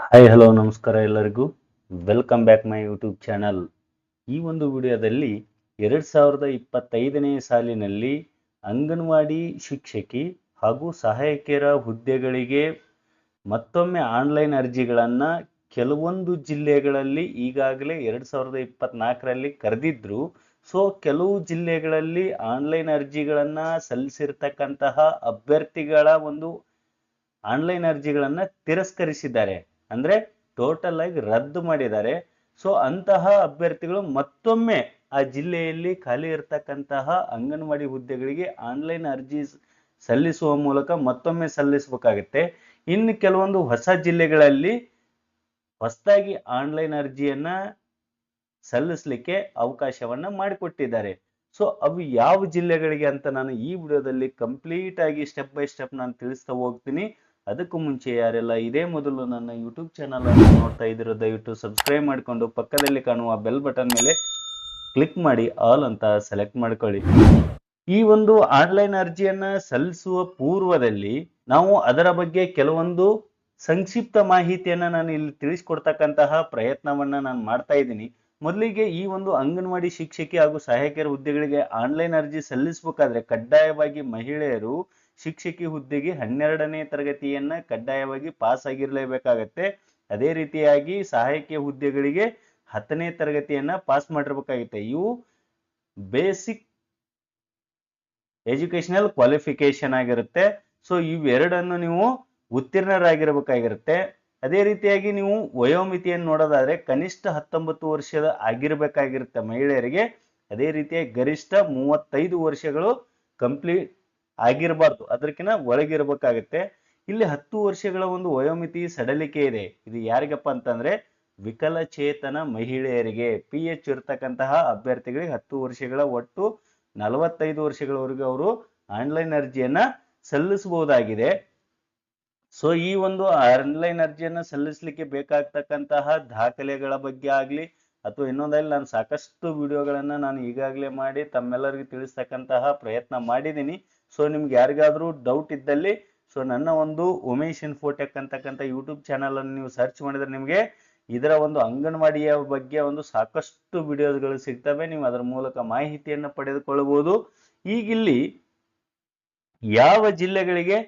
Hi hello ನಮಸ್ಕಾರ ಎಲ್ಲರಿಗೂ. Welcome back my YouTube channel ಈ ಒಂದು ವಿಡಿಯೋದಲ್ಲಿ ಎರಡು ಸಾವಿರದ ಇಪ್ಪತ್ತೈದನೇ ಸಾಲಿನಲ್ಲಿ ಅಂಗನವಾಡಿ ಶಿಕ್ಷಕಿ ಹಾಗೂ ಸಹಾಯಕಿಯರ ಹುದ್ದೆಗಳಿಗೆ ಮತ್ತೊಮ್ಮೆ ಆನ್ಲೈನ್ ಅರ್ಜಿಗಳನ್ನು ಕೆಲವೊಂದು ಜಿಲ್ಲೆಗಳಲ್ಲಿ ಈಗಾಗಲೇ ಎರಡು ಸಾವಿರದ ಇಪ್ಪತ್ನಾಲ್ಕರಲ್ಲಿ ಕರೆದಿದ್ರು. ಸೊ ಕೆಲವು ಜಿಲ್ಲೆಗಳಲ್ಲಿ ಆನ್ಲೈನ್ ಅರ್ಜಿಗಳನ್ನು ಸಲ್ಲಿಸಿರ್ತಕ್ಕಂತಹ ಅಭ್ಯರ್ಥಿಗಳ ಒಂದು ಆನ್ಲೈನ್ ಅರ್ಜಿಗಳನ್ನು ತಿರಸ್ಕರಿಸಿದ್ದಾರೆ. ಅಂದ್ರೆ ಟೋಟಲ್ ಆಗಿ ರದ್ದು ಮಾಡಿದ್ದಾರೆ. ಸೊ ಅಂತಹ ಅಭ್ಯರ್ಥಿಗಳು ಮತ್ತೊಮ್ಮೆ ಆ ಜಿಲ್ಲೆಯಲ್ಲಿ ಖಾಲಿ ಇರತಕ್ಕಂತಹ ಅಂಗನವಾಡಿ ಹುದ್ದೆಗಳಿಗೆ ಆನ್ಲೈನ್ ಅರ್ಜಿ ಸಲ್ಲಿಸುವ ಮೂಲಕ ಮತ್ತೊಮ್ಮೆ ಸಲ್ಲಿಸಬೇಕಾಗತ್ತೆ. ಇನ್ನು ಕೆಲವೊಂದು ಹೊಸ ಜಿಲ್ಲೆಗಳಲ್ಲಿ ಹೊಸದಾಗಿ ಆನ್ಲೈನ್ ಅರ್ಜಿಯನ್ನ ಸಲ್ಲಿಸಲಿಕ್ಕೆ ಅವಕಾಶವನ್ನ ಮಾಡಿಕೊಟ್ಟಿದ್ದಾರೆ. ಸೊ ಅವು ಯಾವ ಜಿಲ್ಲೆಗಳಿಗೆ ಅಂತ ನಾನು ಈ ವಿಡಿಯೋದಲ್ಲಿ ಕಂಪ್ಲೀಟ್ ಆಗಿ ಸ್ಟೆಪ್ ಬೈ ಸ್ಟೆಪ್ ನಾನು ತಿಳಿಸ್ತಾ ಹೋಗ್ತೀನಿ. ಅದಕ್ಕೂ ಮುಂಚೆ ಯಾರೆಲ್ಲ ಇದೇ ಮೊದಲು ನನ್ನ ಯೂಟ್ಯೂಬ್ ಚಾನಲ್ ಅನ್ನು ನೋಡ್ತಾ ಇದ್ದೀರೋ ದಯವಿಟ್ಟು ಸಬ್ಸ್ಕ್ರೈಬ್ ಮಾಡಿಕೊಂಡು ಪಕ್ಕದಲ್ಲಿ ಕಾಣುವ ಬೆಲ್ ಬಟನ್ ಮೇಲೆ ಕ್ಲಿಕ್ ಮಾಡಿ ಆಲ್ ಅಂತ ಸೆಲೆಕ್ಟ್ ಮಾಡ್ಕೊಳ್ಳಿ. ಈ ಒಂದು ಆನ್ಲೈನ್ ಅರ್ಜಿಯನ್ನ ಸಲ್ಲಿಸುವ ಪೂರ್ವದಲ್ಲಿ ನಾವು ಅದರ ಬಗ್ಗೆ ಕೆಲವೊಂದು ಸಂಕ್ಷಿಪ್ತ ಮಾಹಿತಿಯನ್ನ ನಾನು ಇಲ್ಲಿ ತಿಳಿಸ್ಕೊಡ್ತಕ್ಕಂತಹ ಪ್ರಯತ್ನವನ್ನ ನಾನು ಮಾಡ್ತಾ ಇದ್ದೀನಿ. ಮೊದಲಿಗೆ ಈ ಒಂದು ಅಂಗನವಾಡಿ ಶಿಕ್ಷಕಿ ಹಾಗೂ ಸಹಾಯಕಿಯರ ಹುದ್ದೆಗಳಿಗೆ ಆನ್ಲೈನ್ ಅರ್ಜಿ ಸಲ್ಲಿಸಬೇಕಾದ್ರೆ ಕಡ್ಡಾಯವಾಗಿ ಮಹಿಳೆಯರು ಶಿಕ್ಷಕಿ ಹುದ್ದೆಗೆ ಹನ್ನೆರಡನೇ ತರಗತಿಯನ್ನ ಕಡ್ಡಾಯವಾಗಿ ಪಾಸ್ ಆಗಿರಲೇಬೇಕಾಗತ್ತೆ. ಅದೇ ರೀತಿಯಾಗಿ ಸಹಾಯಕಿಯ ಹುದ್ದೆಗಳಿಗೆ ಹತ್ತನೇ ತರಗತಿಯನ್ನ ಪಾಸ್ ಮಾಡಿರ್ಬೇಕಾಗುತ್ತೆ. ಇವು ಬೇಸಿಕ್ ಎಜುಕೇಶನಲ್ ಕ್ವಾಲಿಫಿಕೇಶನ್ ಆಗಿರುತ್ತೆ. ಸೊ, ಇವೆರಡನ್ನು ನೀವು ಉತ್ತೀರ್ಣರಾಗಿರ್ಬೇಕಾಗಿರುತ್ತೆ. ಅದೇ ರೀತಿಯಾಗಿ ನೀವು ವಯೋಮಿತಿಯನ್ನು ನೋಡೋದಾದ್ರೆ ಕನಿಷ್ಠ ಹತ್ತೊಂಬತ್ತು ವರ್ಷದ ಆಗಿರ್ಬೇಕಾಗಿರುತ್ತೆ ಮಹಿಳೆಯರಿಗೆ. ಅದೇ ರೀತಿಯಾಗಿ ಗರಿಷ್ಠ ಮೂವತ್ತೈದು ವರ್ಷಗಳು ಕಂಪ್ಲೀಟ್ ಆಗಿರಬಾರ್ದು. ಅದಕ್ಕಿಂತ ಒಳಗಿರ್ಬೇಕಾಗತ್ತೆ. ಇಲ್ಲಿ ಹತ್ತು ವರ್ಷಗಳ ಒಂದು ವಯೋಮಿತಿ ಸಡಲಿಕೆ ಇದೆ. ಇದು ಯಾರಿಗಪ್ಪ ಅಂತಂದ್ರೆ ವಿಕಲಚೇತನ ಮಹಿಳೆಯರಿಗೆ. ಪಿ ಎಚ್ ಇರ್ತಕ್ಕಂತಹ ಅಭ್ಯರ್ಥಿಗಳಿಗೆ ಹತ್ತು ವರ್ಷಗಳ ಒಟ್ಟು ನಲವತ್ತೈದು ವರ್ಷಗಳವರೆಗೆ ಅವರು ಆನ್ಲೈನ್ ಅರ್ಜಿಯನ್ನ ಸಲ್ಲಿಸಬಹುದಾಗಿದೆ. ಸೊ ಈ ಒಂದು ಆನ್ಲೈನ್ ಅರ್ಜಿಯನ್ನ ಸಲ್ಲಿಸಲಿಕ್ಕೆ ಬೇಕಾಗ್ತಕ್ಕಂತಹ ದಾಖಲೆಗಳ ಬಗ್ಗೆ ಆಗ್ಲಿ ಅಥವಾ ಇನ್ನೊಂದಲ್ಲಿ ನಾನು ಸಾಕಷ್ಟು ವಿಡಿಯೋಗಳನ್ನ ನಾನು ಈಗಾಗಲೇ ಮಾಡಿ ತಮ್ಮೆಲ್ಲರಿಗೂ ತಿಳಿಸ್ತಕ್ಕಂತಹ ಪ್ರಯತ್ನ ಮಾಡಿದ್ದೀನಿ. ಸೊ ನಿಮ್ಗೆ ಯಾರಿಗಾದ್ರೂ ಡೌಟ್ ಇದ್ದಲ್ಲಿ ಸೊ ನನ್ನ ಒಂದು ಉಮೇಶ್ ಇನ್ಫೋಟೆಕ್ ಅಂತಕ್ಕಂಥ ಯೂಟ್ಯೂಬ್ ಚಾನಲ್ ಅನ್ನು ನೀವು ಸರ್ಚ್ ಮಾಡಿದ್ರೆ ನಿಮಗೆ ಇದರ ಒಂದು ಅಂಗನವಾಡಿಯ ಬಗ್ಗೆ ಒಂದು ಸಾಕಷ್ಟು ವಿಡಿಯೋಗಳು ಸಿಗ್ತವೆ. ನೀವು ಅದರ ಮೂಲಕ ಮಾಹಿತಿಯನ್ನು ಪಡೆದುಕೊಳ್ಳಬಹುದು. ಈಗಿಲ್ಲಿ ಯಾವ ಜಿಲ್ಲೆಗಳಿಗೆ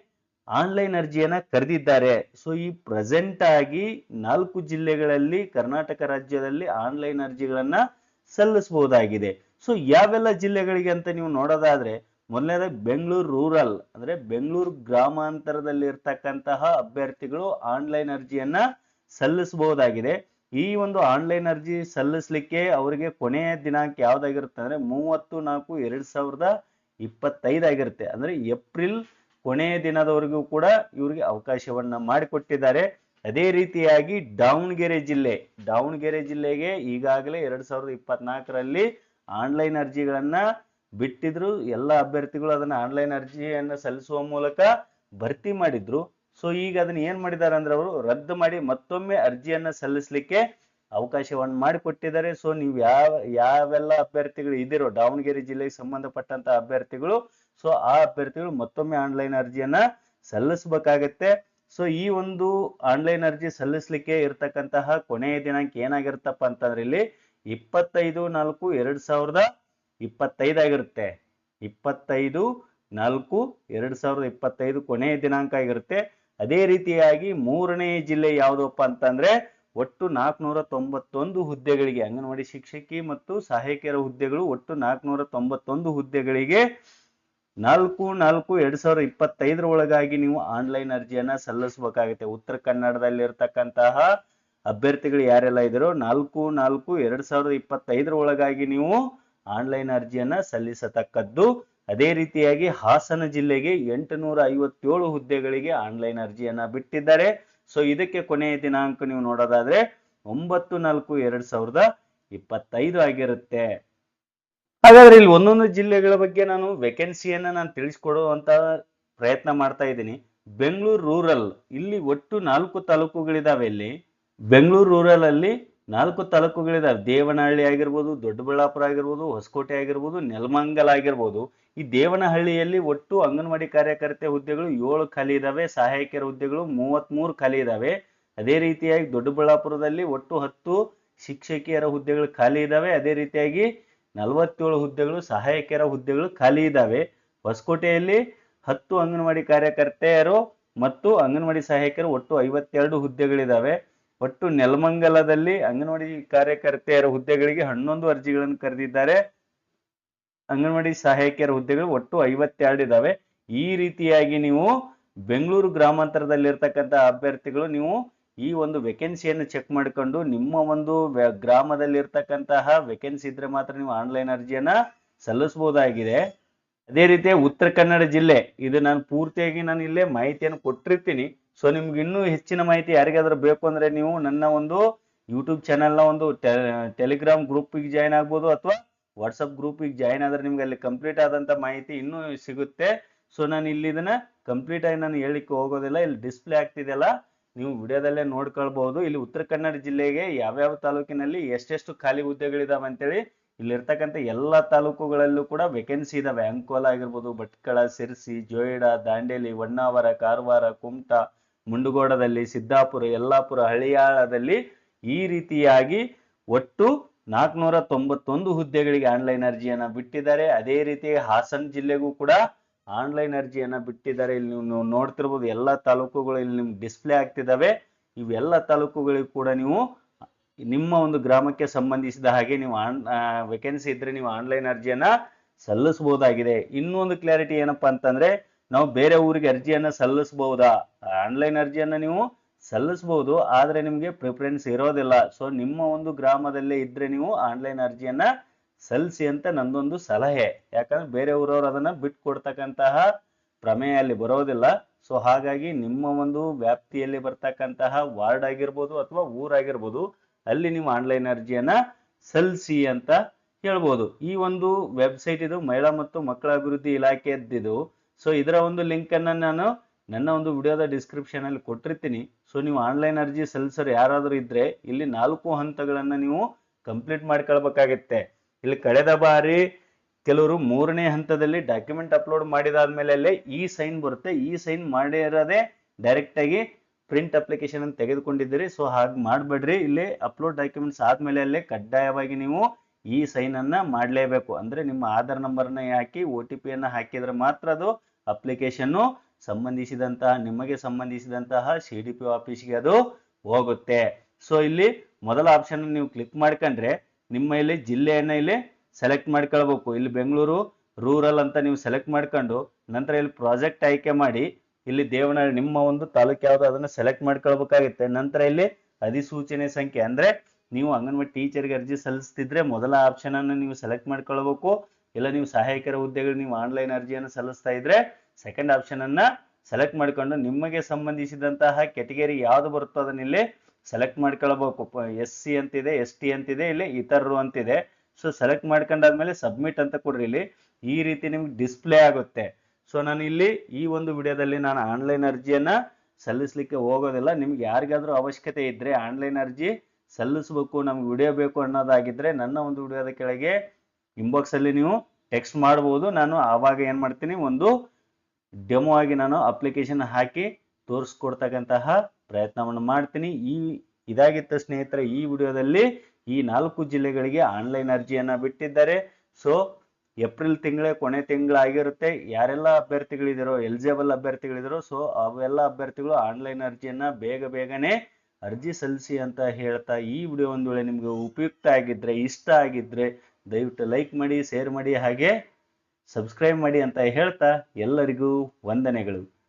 ಆನ್ಲೈನ್ ಅರ್ಜಿಯನ್ನ ಕರೆದಿದ್ದಾರೆ? ಸೊ ಈ ಪ್ರೆಸೆಂಟ್ ಆಗಿ ನಾಲ್ಕು ಜಿಲ್ಲೆಗಳಲ್ಲಿ ಕರ್ನಾಟಕ ರಾಜ್ಯದಲ್ಲಿ ಆನ್ಲೈನ್ ಅರ್ಜಿಗಳನ್ನ ಸಲ್ಲಿಸಬಹುದಾಗಿದೆ. ಸೊ ಯಾವೆಲ್ಲ ಜಿಲ್ಲೆಗಳಿಗೆ ಅಂತ ನೀವು ನೋಡೋದಾದ್ರೆ ಮೊದಲನೇದಾಗಿ ಬೆಂಗಳೂರು ರೂರಲ್ ಅಂದ್ರೆ ಬೆಂಗಳೂರು ಗ್ರಾಮಾಂತರದಲ್ಲಿ ಇರ್ತಕ್ಕಂತಹ ಅಭ್ಯರ್ಥಿಗಳು ಆನ್ಲೈನ್ ಅರ್ಜಿಯನ್ನ ಸಲ್ಲಿಸಬಹುದಾಗಿದೆ. ಈ ಒಂದು ಆನ್ಲೈನ್ ಅರ್ಜಿ ಸಲ್ಲಿಸಲಿಕ್ಕೆ ಅವರಿಗೆ ಕೊನೆಯ ದಿನಾಂಕ ಯಾವ್ದಾಗಿರುತ್ತೆ ಅಂದ್ರೆ ಮೂವತ್ತು ನಾಲ್ಕು ಎರಡ್ ಸಾವಿರದ ಇಪ್ಪತ್ತೈದಾಗಿರುತ್ತೆ ಅಂದ್ರೆ ಏಪ್ರಿಲ್ ಕೊನೆಯ ದಿನದವರೆಗೂ ಕೂಡ ಇವರಿಗೆ ಅವಕಾಶವನ್ನ ಮಾಡಿಕೊಟ್ಟಿದ್ದಾರೆ. ಅದೇ ರೀತಿಯಾಗಿ ದಾವಣಗೆರೆ ಜಿಲ್ಲೆ, ದಾವಣಗೆರೆ ಜಿಲ್ಲೆಗೆ ಈಗಾಗಲೇ ಎರಡ್ ಸಾವಿರದ ಇಪ್ಪತ್ನಾಲ್ಕರಲ್ಲಿ ಆನ್ಲೈನ್ ಅರ್ಜಿಗಳನ್ನ ಬಿಟ್ಟಿದ್ರು ಎಲ್ಲ ಅಭ್ಯರ್ಥಿಗಳು ಅದನ್ನ ಆನ್ಲೈನ್ ಅರ್ಜಿಯನ್ನು ಸಲ್ಲಿಸುವ ಮೂಲಕ ಭರ್ತಿ ಮಾಡಿದ್ರು. ಸೊ ಈಗ ಅದನ್ನ ಏನ್ ಮಾಡಿದ್ದಾರೆ ಅಂದ್ರೆ ಅವರು ರದ್ದು ಮಾಡಿ ಮತ್ತೊಮ್ಮೆ ಅರ್ಜಿಯನ್ನ ಸಲ್ಲಿಸಲಿಕ್ಕೆ ಅವಕಾಶವನ್ನು ಮಾಡಿಕೊಟ್ಟಿದ್ದಾರೆ. ಸೊ ನೀವು ಯಾವ, ಯಾವೆಲ್ಲ ಅಭ್ಯರ್ಥಿಗಳು ಇದಿರೋ ದಾವಣಗೆರೆ ಜಿಲ್ಲೆಗೆ ಸಂಬಂಧಪಟ್ಟಂತ ಅಭ್ಯರ್ಥಿಗಳು ಸೊ ಆ ಅಭ್ಯರ್ಥಿಗಳು ಮತ್ತೊಮ್ಮೆ ಆನ್ಲೈನ್ ಅರ್ಜಿಯನ್ನ ಸಲ್ಲಿಸಬೇಕಾಗತ್ತೆ. ಸೊ ಈ ಒಂದು ಆನ್ಲೈನ್ ಅರ್ಜಿ ಸಲ್ಲಿಸಲಿಕ್ಕೆ ಇರ್ತಕ್ಕಂತಹ ಕೊನೆಯ ದಿನಾಂಕ ಏನಾಗಿರುತ್ತಪ್ಪ ಅಂತಂದ್ರೆ ಇಲ್ಲಿ ಇಪ್ಪತ್ತೈದು ನಾಲ್ಕು ಎರಡ್ ಸಾವಿರದ ಇಪ್ಪತ್ತೈದು ಆಗಿರುತ್ತೆ. ಇಪ್ಪತ್ತೈದು, ನಾಲ್ಕು, ಎರಡು ಸಾವಿರದ ಇಪ್ಪತ್ತೈದು ಕೊನೆಯ ದಿನಾಂಕ ಆಗಿರುತ್ತೆ. ಅದೇ ರೀತಿಯಾಗಿ ಮೂರನೇ ಜಿಲ್ಲೆ ಯಾವುದಪ್ಪ ಅಂತಂದ್ರೆ ಒಟ್ಟು ನಾಲ್ಕುನೂರ ತೊಂಬತ್ತೊಂದು ಹುದ್ದೆಗಳಿಗೆ ಅಂಗನವಾಡಿ ಶಿಕ್ಷಕಿ ಮತ್ತು ಸಹಾಯಕಿಯರ ಹುದ್ದೆಗಳು ಒಟ್ಟು ನಾಲ್ಕುನೂರ ತೊಂಬತ್ತೊಂದು ಹುದ್ದೆಗಳಿಗೆ ನಾಲ್ಕು ನಾಲ್ಕು, ಎರಡ್ ಸಾವಿರದ ಇಪ್ಪತ್ತೈದರ ಒಳಗಾಗಿ ನೀವು ಆನ್ಲೈನ್ ಅರ್ಜಿಯನ್ನ ಸಲ್ಲಿಸಬೇಕಾಗುತ್ತೆ. ಉತ್ತರ ಕನ್ನಡದಲ್ಲಿ ಇರ್ತಕ್ಕಂತಹ ಅಭ್ಯರ್ಥಿಗಳು ಯಾರೆಲ್ಲ ಇದ್ದಾರೋ ನಾಲ್ಕು ನಾಲ್ಕು, ಎರಡ್ ಸಾವಿರದ ಇಪ್ಪತ್ತೈದರ ಒಳಗಾಗಿ ನೀವು ಆನ್ಲೈನ್ ಅರ್ಜಿಯನ್ನ ಸಲ್ಲಿಸತಕ್ಕದ್ದು. ಅದೇ ರೀತಿಯಾಗಿ ಹಾಸನ ಜಿಲ್ಲೆಗೆ ಎಂಟುನೂರ ಐವತ್ತೇಳು ಹುದ್ದೆಗಳಿಗೆ ಆನ್ಲೈನ್ ಅರ್ಜಿಯನ್ನ ಬಿಟ್ಟಿದ್ದಾರೆ. ಸೊ, ಇದಕ್ಕೆ ಕೊನೆಯ ದಿನಾಂಕ ನೀವು ನೋಡೋದಾದ್ರೆ ಒಂಬತ್ತು ನಾಲ್ಕು ಎರಡ್ ಸಾವಿರದ ಇಪ್ಪತ್ತೈದು ಆಗಿರುತ್ತೆ. ಹಾಗಾದ್ರೆ ಇಲ್ಲಿ ಒಂದೊಂದು ಜಿಲ್ಲೆಗಳ ಬಗ್ಗೆ ನಾನು ವೇಕೆನ್ಸಿಯನ್ನ ನಾನು ತಿಳಿಸ್ಕೊಡುವಂತ ಪ್ರಯತ್ನ ಮಾಡ್ತಾ ಇದ್ದೀನಿ. ಬೆಂಗಳೂರು ರೂರಲ್ ಇಲ್ಲಿ ಒಟ್ಟು ನಾಲ್ಕು ತಾಲೂಕುಗಳಿದಾವೆ ಇಲ್ಲಿ. ಬೆಂಗಳೂರು ರೂರಲ್ ಅಲ್ಲಿ ನಾಲ್ಕು ತಾಲೂಕುಗಳಿದಾವೆ ದೇವನಹಳ್ಳಿ ಆಗಿರ್ಬೋದು, ದೊಡ್ಡಬಳ್ಳಾಪುರ ಆಗಿರ್ಬೋದು, ಹೊಸಕೋಟೆ ಆಗಿರ್ಬೋದು, ನೆಲಮಂಗಲ ಆಗಿರ್ಬೋದು. ಈ ದೇವನಹಳ್ಳಿಯಲ್ಲಿ ಒಟ್ಟು ಅಂಗನವಾಡಿ ಕಾರ್ಯಕರ್ತೆ ಹುದ್ದೆಗಳು ಏಳು ಖಾಲಿ ಇದಾವೆ. ಸಹಾಯಕಿಯರ ಹುದ್ದೆಗಳು ಮೂವತ್ತ್ಮೂರು ಖಾಲಿ ಇದಾವೆ. ಅದೇ ರೀತಿಯಾಗಿ ದೊಡ್ಡಬಳ್ಳಾಪುರದಲ್ಲಿ ಒಟ್ಟು ಹತ್ತು ಶಿಕ್ಷಕಿಯರ ಹುದ್ದೆಗಳು ಖಾಲಿ ಇದ್ದಾವೆ ಅದೇ ರೀತಿಯಾಗಿ ನಲವತ್ತೇಳು ಹುದ್ದೆಗಳು, ಸಹಾಯಕಿಯರ ಹುದ್ದೆಗಳು ಖಾಲಿ ಇದ್ದಾವೆ ಹೊಸಕೋಟೆಯಲ್ಲಿ ಹತ್ತು ಅಂಗನವಾಡಿ ಕಾರ್ಯಕರ್ತೆಯರು ಮತ್ತು ಅಂಗನವಾಡಿ ಸಹಾಯಕರು ಒಟ್ಟು ಐವತ್ತೆರಡು ಹುದ್ದೆಗಳಿದ್ದಾವೆ ಒಟ್ಟು ನೆಲಮಂಗಲದಲ್ಲಿ ಅಂಗನವಾಡಿ ಕಾರ್ಯಕರ್ತೆಯರ ಹುದ್ದೆಗಳಿಗೆ ಹನ್ನೊಂದು ಅರ್ಜಿಗಳನ್ನು ಕರೆದಿದ್ದಾರೆ. ಅಂಗನವಾಡಿ ಸಹಾಯಕಿಯರ ಹುದ್ದೆಗಳು ಒಟ್ಟು ಐವತ್ತೆರಡು ಇದಾವೆ. ಈ ರೀತಿಯಾಗಿ ನೀವು ಬೆಂಗಳೂರು ಗ್ರಾಮಾಂತರದಲ್ಲಿರ್ತಕ್ಕಂಥ ಅಭ್ಯರ್ಥಿಗಳು ನೀವು ಈ ಒಂದು ವೇಕೆನ್ಸಿಯನ್ನು ಚೆಕ್ ಮಾಡಿಕೊಂಡು ನಿಮ್ಮ ಒಂದು ಗ್ರಾಮದಲ್ಲಿರ್ತಕ್ಕಂತಹ ವೇಕೆನ್ಸಿ ಇದ್ರೆ ಮಾತ್ರ ನೀವು ಆನ್ಲೈನ್ ಅರ್ಜಿಯನ್ನ ಸಲ್ಲಿಸಬಹುದಾಗಿದೆ. ಅದೇ ರೀತಿ ಉತ್ತರ ಕನ್ನಡ ಜಿಲ್ಲೆ, ಇದು ನಾನು ಪೂರ್ತಿಯಾಗಿ ನಾನು ಇಲ್ಲೇ ಮಾಹಿತಿಯನ್ನು ಕೊಟ್ಟಿರ್ತೀನಿ. ಸೊ ನಿಮ್ಗೆ ಇನ್ನೂ ಹೆಚ್ಚಿನ ಮಾಹಿತಿ ಯಾರಿಗಾದ್ರೂ ಬೇಕು ಅಂದ್ರೆ ನೀವು ನನ್ನ ಒಂದು ಯೂಟ್ಯೂಬ್ ಚಾನೆಲ್ನ ಒಂದು ಟೆಲಿಗ್ರಾಮ್ ಗ್ರೂಪಿಗೆ ಜಾಯ್ನ್ ಆಗ್ಬೋದು ಅಥವಾ ವಾಟ್ಸಪ್ ಗ್ರೂಪಿಗೆ ಜಾಯ್ನ್ ಆದ್ರೆ ನಿಮ್ಗೆ ಅಲ್ಲಿ ಕಂಪ್ಲೀಟ್ ಆದಂತ ಮಾಹಿತಿ ಇನ್ನೂ ಸಿಗುತ್ತೆ. ಸೊ ನಾನು ಇಲ್ಲಿ ಇದನ್ನ ಕಂಪ್ಲೀಟ್ ಆಗಿ ನಾನು ಹೇಳಿಕ್ಕೆ ಹೋಗೋದಿಲ್ಲ. ಇಲ್ಲಿ ಡಿಸ್ಪ್ಲೇ ಆಗ್ತಿದೆಯಲ್ಲ, ನೀವು ವಿಡಿಯೋದಲ್ಲೇ ನೋಡ್ಕೊಳ್ಬಹುದು ಇಲ್ಲಿ ಉತ್ತರ ಕನ್ನಡ ಜಿಲ್ಲೆಗೆ ಯಾವ್ಯಾವ ತಾಲೂಕಿನಲ್ಲಿ ಎಷ್ಟೆಷ್ಟು ಖಾಲಿ ಹುದ್ದೆಗಳಿದಾವೆ ಅಂತೇಳಿ ಇಲ್ಲಿರ್ತಕ್ಕಂಥ ಎಲ್ಲ ತಾಲೂಕುಗಳಲ್ಲೂ ಕೂಡ ವೇಕೆನ್ಸಿ ಇದಾವೆ. ಅಂಕೋಲ ಆಗಿರ್ಬೋದು, ಭಟ್ಕಳ, ಸಿರ್ಸಿ, ಜೋಯಿಡಾ, ದಾಂಡೇಲಿ, ಹೊನ್ನಾವರ, ಕಾರವಾರ, ಕುಮಟಾ ಮುಂಡಗೋಡದಲ್ಲಿ, ಸಿದ್ದಾಪುರ, ಯಲ್ಲಾಪುರ, ಹಳಿಯಾಳದಲ್ಲಿ ಈ ರೀತಿಯಾಗಿ ಒಟ್ಟು ನಾಲ್ಕುನೂರ ತೊಂಬತ್ತೊಂದು ಹುದ್ದೆಗಳಿಗೆ ಆನ್ಲೈನ್ ಅರ್ಜಿಯನ್ನ ಬಿಟ್ಟಿದ್ದಾರೆ. ಅದೇ ರೀತಿ ಹಾಸನ ಜಿಲ್ಲೆಗೂ ಕೂಡ ಆನ್ಲೈನ್ ಅರ್ಜಿಯನ್ನ ಬಿಟ್ಟಿದ್ದಾರೆ. ಇಲ್ಲಿ ನೀವು ನೋಡ್ತಿರ್ಬೋದು, ಎಲ್ಲ ತಾಲೂಕುಗಳು ಇಲ್ಲಿ ನಿಮ್ಗೆ ಡಿಸ್ಪ್ಲೇ ಆಗ್ತಿದ್ದಾವೆ. ಇವೆಲ್ಲ ತಾಲೂಕುಗಳಿಗೂ ಕೂಡ ನೀವು ನಿಮ್ಮ ಒಂದು ಗ್ರಾಮಕ್ಕೆ ಸಂಬಂಧಿಸಿದ ಹಾಗೆ ನೀವು ಆನ್ ವೇಕೆನ್ಸಿ ಇದ್ರೆ ನೀವು ಆನ್ಲೈನ್ ಅರ್ಜಿಯನ್ನ ಸಲ್ಲಿಸಬಹುದಾಗಿದೆ. ಇನ್ನೊಂದು ಕ್ಲಾರಿಟಿ ಏನಪ್ಪಾ ಅಂತಂದ್ರೆ ನಾವು ಬೇರೆ ಊರಿಗೆ ಅರ್ಜಿಯನ್ನ ಸಲ್ಲಿಸಬಹುದಾ ಆನ್ಲೈನ್ ಅರ್ಜಿಯನ್ನ ನೀವು ಸಲ್ಲಿಸಬಹುದು ಆದ್ರೆ ನಿಮಗೆ ಪ್ರಿಫರೆನ್ಸ್ ಇರೋದಿಲ್ಲ. ಸೊ ನಿಮ್ಮ ಒಂದು ಗ್ರಾಮದಲ್ಲೇ ಇದ್ರೆ ನೀವು ಆನ್ಲೈನ್ ಅರ್ಜಿಯನ್ನ ಸಲ್ಲಿಸಿ ಅಂತ ನಂದೊಂದು ಸಲಹೆ. ಯಾಕಂದ್ರೆ ಬೇರೆ ಊರವ್ರು ಅದನ್ನ ಬಿಟ್ಟು ಕೊಡ್ತಕ್ಕಂತಹ ಪ್ರಮೇಯ ಅಲ್ಲಿ ಬರೋದಿಲ್ಲ. ಸೊ ಹಾಗಾಗಿ ನಿಮ್ಮ ಒಂದು ವ್ಯಾಪ್ತಿಯಲ್ಲಿ ಬರ್ತಕ್ಕಂತಹ ವಾರ್ಡ್ ಆಗಿರ್ಬೋದು ಅಥವಾ ಊರಾಗಿರ್ಬೋದು ಅಲ್ಲಿ ನೀವು ಆನ್ಲೈನ್ ಅರ್ಜಿಯನ್ನ ಸಲ್ಲಿಸಿ ಅಂತ ಹೇಳ್ಬೋದು. ಈ ಒಂದು ವೆಬ್ಸೈಟ್ ಇದು ಮಹಿಳಾ ಮತ್ತು ಮಕ್ಕಳ ಅಭಿವೃದ್ಧಿ ಇಲಾಖೆಯದ್ದು ಸೊ ಇದರ ಒಂದು ಲಿಂಕ್ ಅನ್ನ ನಾನು ನನ್ನ ಒಂದು ವಿಡಿಯೋದ ಡಿಸ್ಕ್ರಿಪ್ಷನ್ ಅಲ್ಲಿ ಕೊಟ್ಟಿರ್ತೀನಿ. ಸೊ ನೀವು ಆನ್ಲೈನ್ ಅರ್ಜಿ ಸಲ್ಲಿಸೋರು ಯಾರಾದರೂ ಇದ್ರೆ ಇಲ್ಲಿ ನಾಲ್ಕು ಹಂತಗಳನ್ನ ನೀವು ಕಂಪ್ಲೀಟ್ ಮಾಡ್ಕೊಳ್ಬೇಕಾಗತ್ತೆ. ಇಲ್ಲಿ ಕಳೆದ ಬಾರಿ ಕೆಲವರು ಮೂರನೇ ಹಂತದಲ್ಲಿ ಡಾಕ್ಯುಮೆಂಟ್ ಅಪ್ಲೋಡ್ ಮಾಡಿದಾದ್ಮೇಲೆ ಅಲ್ಲೇ ಈ ಸೈನ್ ಬರುತ್ತೆ. ಈ ಸೈನ್ ಮಾಡಿರೋದೇ ಡೈರೆಕ್ಟ್ ಆಗಿ ಪ್ರಿಂಟ್ ಅಪ್ಲಿಕೇಶನ್ ಅನ್ನು ತೆಗೆದುಕೊಂಡಿದ್ದೀರಿ. ಸೊ ಹಾಗೆ ಮಾಡಬೇಡ್ರಿ. ಇಲ್ಲಿ ಅಪ್ಲೋಡ್ ಡಾಕ್ಯುಮೆಂಟ್ಸ್ ಆದಮೇಲೆ ಅಲ್ಲೇ ಕಡ್ಡಾಯವಾಗಿ ನೀವು ಈ ಸೈನ್ ಅನ್ನ ಮಾಡಲೇಬೇಕು. ಅಂದ್ರೆ ನಿಮ್ಮ ಆಧಾರ್ ನಂಬರ್ನ ಹಾಕಿ ಒ ಟಿ ಪಿಯನ್ನು ಹಾಕಿದ್ರೆ ಮಾತ್ರ ಅದು ಅಪ್ಲಿಕೇಶನ್ನು ಸಂಬಂಧಿಸಿದಂತಹ, ನಿಮಗೆ ಸಂಬಂಧಿಸಿದಂತಹ ಸಿ ಡಿ ಪಿ ಆಫೀಸ್ಗೆ ಅದು ಹೋಗುತ್ತೆ. ಸೊ ಇಲ್ಲಿ ಮೊದಲ ಆಪ್ಷನ್ ನೀವು ಕ್ಲಿಕ್ ಮಾಡ್ಕೊಂಡ್ರೆ ನಿಮ್ಮ ಇಲ್ಲಿ ಜಿಲ್ಲೆಯನ್ನು ಇಲ್ಲಿ ಸೆಲೆಕ್ಟ್ ಮಾಡ್ಕೊಳ್ಬೇಕು. ಇಲ್ಲಿ ಬೆಂಗಳೂರು ರೂರಲ್ ಅಂತ ನೀವು ಸೆಲೆಕ್ಟ್ ಮಾಡ್ಕೊಂಡು ನಂತರ ಇಲ್ಲಿ ಪ್ರಾಜೆಕ್ಟ್ ಆಯ್ಕೆ ಮಾಡಿ ಇಲ್ಲಿ ದೇವನಹಳ್ಳಿ, ನಿಮ್ಮ ಒಂದು ತಾಲೂಕು ಯಾವುದು ಅದನ್ನ ಸೆಲೆಕ್ಟ್ ಮಾಡ್ಕೊಳ್ಬೇಕಾಗುತ್ತೆ. ನಂತರ ಇಲ್ಲಿ ಅಧಿಸೂಚನೆ ಸಂಖ್ಯೆ ಅಂದ್ರೆ ನೀವು ಅಂಗನವಾಡಿ ಟೀಚರ್ಗೆ ಅರ್ಜಿ ಸಲ್ಲಿಸ್ತಿದ್ರೆ ಮೊದಲ ಆಪ್ಷನ್ ಅನ್ನು ನೀವು ಸೆಲೆಕ್ಟ್ ಮಾಡ್ಕೊಳ್ಬೇಕು. ಇಲ್ಲ ನೀವು ಸಹಾಯಕರ ಹುದ್ದೆಗಳು ನೀವು ಆನ್ಲೈನ್ ಅರ್ಜಿಯನ್ನು ಸಲ್ಲಿಸ್ತಾ ಇದ್ರೆ ಸೆಕೆಂಡ್ ಆಪ್ಷನ್ ಅನ್ನ ಸೆಲೆಕ್ಟ್ ಮಾಡಿಕೊಂಡು ನಿಮಗೆ ಸಂಬಂಧಿಸಿದಂತಹ ಕೆಟಗರಿ ಯಾವ್ದು ಬರುತ್ತೋ ಅದನ್ನ ಇಲ್ಲಿ ಸೆಲೆಕ್ಟ್ ಮಾಡ್ಕೊಳ್ಬೇಕು. ಎಸ್ ಸಿ ಅಂತಿದೆ ಎಸ್ ಟಿ ಅಂತಿದೆ, ಇಲ್ಲಿ ಇತರರು ಅಂತಿದೆ. ಸೊ ಸೆಲೆಕ್ಟ್ ಮಾಡ್ಕೊಂಡಾದ್ಮೇಲೆ ಸಬ್ಮಿಟ್ ಅಂತ ಕೊಡ್ರಿ ಇಲ್ಲಿ. ಈ ರೀತಿ ನಿಮ್ಗೆ ಡಿಸ್ಪ್ಲೇ ಆಗುತ್ತೆ. ಸೊ ನಾನು ಇಲ್ಲಿ ಈ ಒಂದು ವಿಡಿಯೋದಲ್ಲಿ ನಾನು ಆನ್ಲೈನ್ ಅರ್ಜಿಯನ್ನ ಸಲ್ಲಿಸ್ಲಿಕ್ಕೆ ಹೋಗೋದಿಲ್ಲ. ನಿಮ್ಗೆ ಯಾರಿಗಾದ್ರೂ ಅವಶ್ಯಕತೆ ಇದ್ರೆ ಆನ್ಲೈನ್ ಅರ್ಜಿ ಸಲ್ಲಿಸಬೇಕು. ನಮ್ಗೆ ವಿಡಿಯೋ ಬೇಕು ಅನ್ನೋದಾಗಿದ್ರೆ ನನ್ನ ಒಂದು ವಿಡಿಯೋದ ಕೆಳಗೆ ಇನ್ಬಾಕ್ಸ್ ಅಲ್ಲಿ ನೀವು ಟೆಕ್ಸ್ಟ್ ಮಾಡ್ಬೋದು. ನಾನು ಆವಾಗ ಏನ್ ಮಾಡ್ತೀನಿ? ಒಂದು ಡೆಮೋ ಆಗಿ ನಾನು ಅಪ್ಲಿಕೇಶನ್ ಹಾಕಿ ತೋರಿಸ್ಕೊಡ್ತಕ್ಕಂತಹ ಪ್ರಯತ್ನವನ್ನು ಮಾಡ್ತೀನಿ. ಈ ಇದಾಗಿತ್ತ ಸ್ನೇಹಿತರೆ, ಈ ವಿಡಿಯೋದಲ್ಲಿ ಈ ನಾಲ್ಕು ಜಿಲ್ಲೆಗಳಿಗೆ ಆನ್ಲೈನ್ ಅರ್ಜಿಯನ್ನು ಬಿಟ್ಟಿದ್ದಾರೆ. ಸೊ, ಏಪ್ರಿಲ್ ತಿಂಗಳೇ ಕೊನೆ ತಿಂಗಳಾಗಿರುತ್ತೆ ಯಾರೆಲ್ಲ ಅಭ್ಯರ್ಥಿಗಳಿದಾರೋ, ಎಲಿಜಿಬಲ್ ಅಭ್ಯರ್ಥಿಗಳಿದಾರೋ, ಸೊ, ಅವೆಲ್ಲ ಅಭ್ಯರ್ಥಿಗಳು ಆನ್ಲೈನ್ ಅರ್ಜಿಯನ್ನು ಬೇಗ ಬೇಗನೆ ಅರ್ಜಿ ಸಲ್ಲಿಸಿ ಅಂತ ಹೇಳ್ತಾ ಈ ವಿಡಿಯೋ ಒಂದು ವೇಳೆ ನಿಮಗೆ ಉಪಯುಕ್ತ ಆಗಿದ್ದರೆ ಇಷ್ಟ ಆಗಿದ್ದರೆ ದಯವಿಟ್ಟು ಲೈಕ್ ಮಾಡಿ, ಶೇರ್ ಮಾಡಿ, ಹಾಗೆ ಸಬ್ಸ್ಕ್ರೈಬ್ ಮಾಡಿ ಅಂತ ಹೇಳ್ತಾ ಎಲ್ಲರಿಗೂ ವಂದನೆಗಳು.